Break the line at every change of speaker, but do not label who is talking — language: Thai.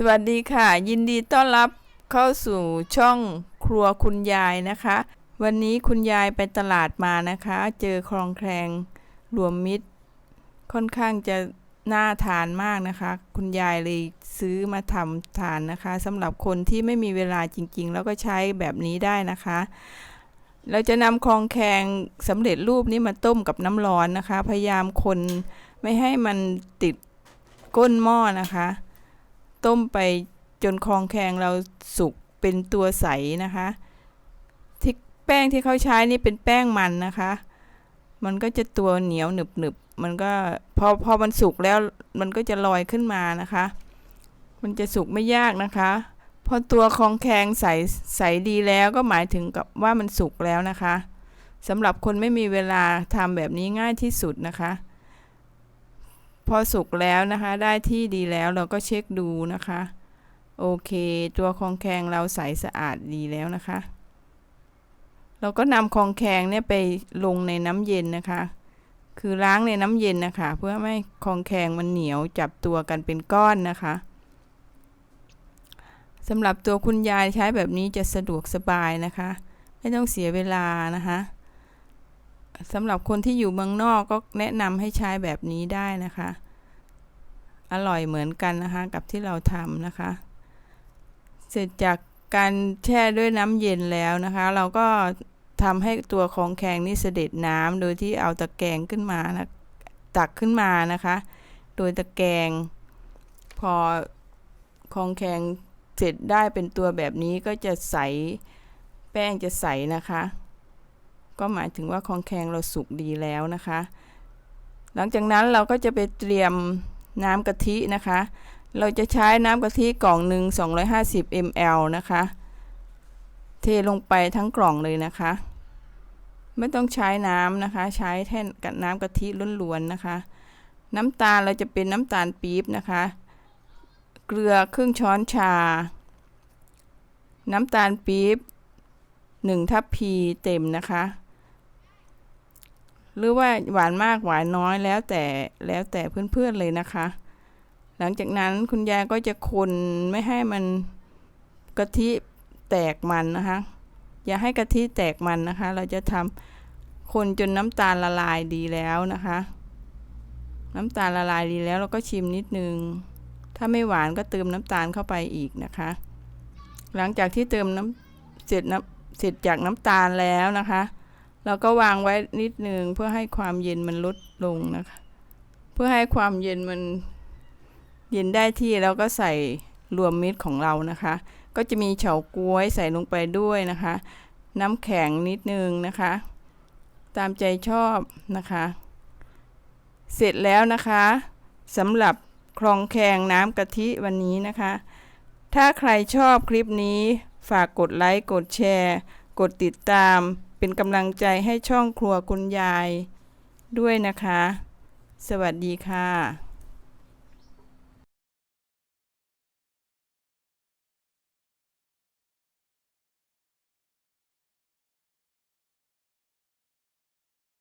สวัสดีค่ะ ยินดีต้อนรับเข้าสู่ช่องครัวคุณยายนะคะ วันนี้คุณยายไปตลาดมานะคะ เจอคลองแคลงรวมมิตร ค่อนข้างจะน่าทานมากนะคะ คุณยายเลยซื้อมาทำทานนะคะสำหรับคนที่ไม่มีเวลาจริง ๆ แล้วก็ใช้แบบนี้ได้นะคะ เราจะนำคลองแคงสำเร็จรูปนี้มาต้มกับน้ำร้อนนะคะ พยายามคนไม่ให้มันติดก้นหม้อนะคะ ต้มไปจนคลองแคงเราสุกเป็นตัวใสนะคะที่แป้งที่เขาใช้นี่เป็นแป้งมันนะคะ มันก็จะตัวเหนียวหนึบหนึบมันก็พอพอมันสุกแล้วมันก็จะลอยขึ้นมานะคะ มันจะสุกไม่ยากนะคะพอตัวคลองแคงใสใสดีแล้วก็หมายถึงกับว่ามันสุกแล้วนะคะสำหรับคนไม่มีเวลาทำแบบนี้ง่ายที่สุดนะคะ พอสุกแล้วนะคะ ได้ที่ดีแล้วเราก็เช็คดูนะคะ โอเค ตัวคองแคงเราใสสะอาดดีแล้วนะคะ เราก็นำคองแคงเนี่ยไปลงในน้ำเย็นนะคะ คือล้างในน้ำเย็นนะคะ เพื่อไม่คองแคงมันเหนียวจับตัวกันเป็นก้อนนะคะสำหรับตัวคุณยายใช้แบบนี้จะสะดวกสบายนะคะ ไม่ต้องเสียเวลานะคะ สำหรับคนที่อยู่เมืองนอกก็แนะนำให้ใช้แบบนี้ได้นะคะ อร่อยเหมือนกันนะคะ กับที่เราทำนะคะ เสร็จจากการแช่ด้วยน้ำเย็นแล้วนะคะ เราก็ทำให้ตัวของแข็งนี่เสด็จน้ำโดยที่เอาตะแกรงขึ้นมานะตักขึ้นมานะคะ โดยตะแกรงพอของแข็งเสร็จได้เป็นตัวแบบนี้ก็จะใสแป้งจะใสนะคะ ก็หมายถึงว่าของแข็งเราสุกดีแล้วนะคะ หลังจากนั้นเราก็จะไปเตรียมน้ำกะทินะคะ เราจะใช้น้ำกะทิกล่องหนึ่ง250 ml นะคะ เทลงไปทั้งกล่องเลยนะคะ ไม่ต้องใช้น้ำนะคะ ใช้แท่นกับน้ำกะทิล้วนๆนะคะ น้ำตาลเราจะเป็นน้ำตาลปี๊บนะคะ เกลือครึ่งช้อนชา น้ำตาลปี๊บหนึ่งทัพพีเต็มนะคะ หรือว่าหวานมากหวานน้อยแล้วแต่แล้วแต่เพื่อนๆเลยนะคะ หลังจากนั้นคุณยายก็จะคนไม่ให้มันกะทิแตกมันนะคะ อย่าให้กะทิแตกมันนะคะ เราจะทำคนจนน้ำตาลละลายดีแล้วนะคะ น้ำตาลละลายดีแล้วเราก็ชิมนิดนึง ถ้าไม่หวานก็เติมน้ำตาลเข้าไปอีกนะคะ หลังจากที่เติมน้ำเสร็จน้ำเสร็จจากน้ำตาลแล้วนะคะ เราก็วางไว้นิดนึงเพื่อให้ความเย็นมันลดลงนะคะ เพื่อให้ความเย็นมันเย็นได้ที่แล้วก็ใส่รวมมิตรของเรานะคะ ก็จะมีเฉาก๊วยใส่ลงไปด้วยนะคะ น้ำแข็งนิดนึงนะคะ ตามใจชอบนะคะ เสร็จแล้วนะคะสำหรับคลองแคงน้ำกะทิวันนี้นะคะ ถ้าใครชอบคลิปนี้ฝากกดไลค์กดแชร์ กดติดตาม เป็นกำลังใจให้ช่องครัวคุณยายด้วยนะคะ สวัสดีค่ะ